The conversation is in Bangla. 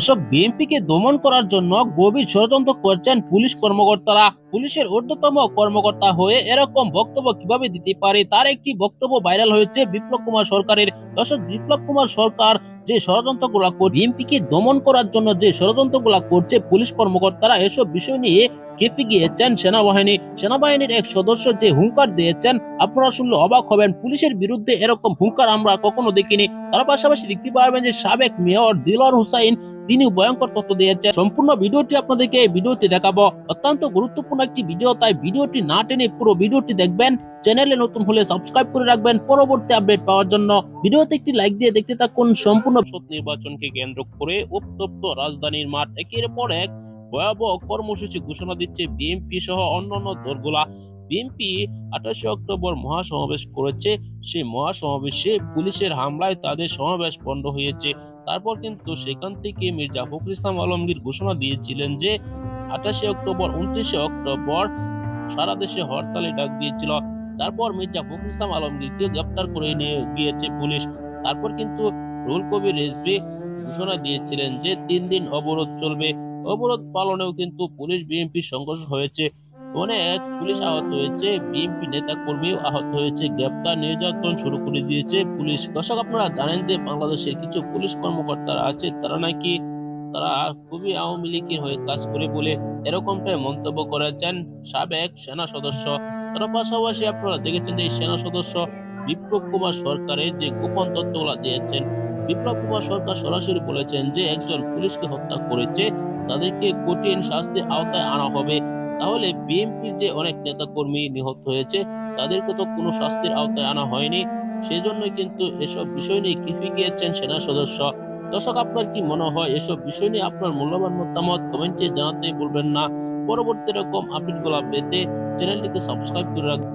দর্শক বিএনপিকে দমন করার জন্য গভীর ষড়যন্ত্র করছেন পুলিশ কর্মকর্তারা। পুলিশের ঊর্ধ্বতম কর্মকর্তা হয়ে এরকম বক্তব্য কীভাবে দিতে পারে তার একটি বক্তব্য ভাইরাল হয়েছে বিপ্লব কুমার সরকারের। দর্শক, বিপ্লব কুমার সরকার যে ষড়যন্ত্রগুলা বিএনপিকে দমন করার জন্য যে ষড়যন্ত্রগুলা করছে পুলিশ কর্মকর্তারা, এসব বিষয় নিয়ে কেঁপে গিয়েছেন সেনাবাহিনী। সেনাবাহিনীর এক সদস্য যে হুঙ্কার দিয়েছেন, আপনারা শুনলে অবাক হবেন, পুলিশের বিরুদ্ধে এরকম হুঙ্কার আমরা কখনো দেখিনি। তার পাশাপাশি দেখতে পারবেন যে সাবেক মেয়র দিলর হুসাইন তিনি ভয়ঙ্কর তথ্য দিয়েছেন সম্পূর্ণ ভিডিওটি আপনাদেরকে এই ভিডিওতে দেখাবো। অত্যন্ত গুরুত্বপূর্ণ একটি ভিডিও, তাই ভিডিওটি না টেনে পুরো ভিডিওটি দেখবেন। চ্যানেলে নতুন হলে সাবস্ক্রাইব করে রাখবেন পরবর্তী আপডেট পাওয়ার জন্য। ভিডিওতে একটি লাইক দিয়ে দেখতে থাকুন। সম্পূর্ণ নির্বাচনকে কেন্দ্র করে উত্তপ্ত রাজধানীর মাঠ। একের পর এক ভয়াবহ কর্মসূচি ঘোষণা দিচ্ছে বিএনপি সহ অন্যান্য দলগুলা। বিএনপি আঠাশে অক্টোবর মহাসমাবেশ করেছে। সেই মহাসমাবেশে পুলিশের হামলায় তাদের সমাবেশ বন্ধ হয়েছে। তারপর কিন্তু সেখান থেকে মির্জা ফখরুল ইসলাম আলমগীর ঘোষণা দিয়েছিলেন যে আঠাশে অক্টোবর, উনত্রিশে অক্টোবর সারা দেশে হরতালে ডাক দিয়েছিল। তারপর মির্জা ফখরুল ইসলাম আলমগীরকে গ্রেপ্তার করে নিয়ে গিয়েছে পুলিশ। তারপর কিন্তু রুল কবির রেজভি ঘোষণা দিয়েছিলেন যে তিন দিন অবরোধ চলবে। অবরোধ পালনেও কিন্তু পুলিশ বিএনপি সংঘর্ষ হয়েছে। অনেক পুলিশ আহত হয়েছে, বিএনপি নেতা কর্মীও আহত হয়েছে, গ্রেপ্তার, নির্যাতন শুরু করে দিয়েছে পুলিশ। দর্শক, আপনারা জানেন যে বাংলাদেশের কিছু পুলিশ কর্মকর্তারা আছে, তারা নাকি তারা খুবই আওয়ামী লীগের হয়ে কাজ করে বলে এরকমটাই মন্তব্য করেছেন সাবেক সেনা সদস্য। তার পাশাপাশি আপনারা দেখেছেন যে সেনা সদস্য বিপ্লব কুমার সরকারের যে গোপন তথ্যগুলো দিয়েছেন, বিপ্লব কুমার সরকার সরাসরি বলেছেন যে একজন পুলিশকে হত্যা করেছে, তাদেরকে কঠিন শাস্তির আওতায় আনা হবে। তাহলে বিএনপির যে অনেক নেতা কর্মী নিহত হয়েছে, তাদেরকে তো কোনো শাস্তির আওতায় আনা হয়নি। সেজন্য কিন্তু এসব বিষয় নিয়ে কিফি গিয়েছেন সেনা সদস্য? দর্শক, আপনার কি মনে হয় এসব বিষয় নিয়ে আপনার মূল্যবান মতামত কমেন্টে জানাতে বলবেন না। পরবর্তী রকম আপডেটগুলো পেতে চ্যানেলটিকে সাবস্ক্রাইব করে রাখবেন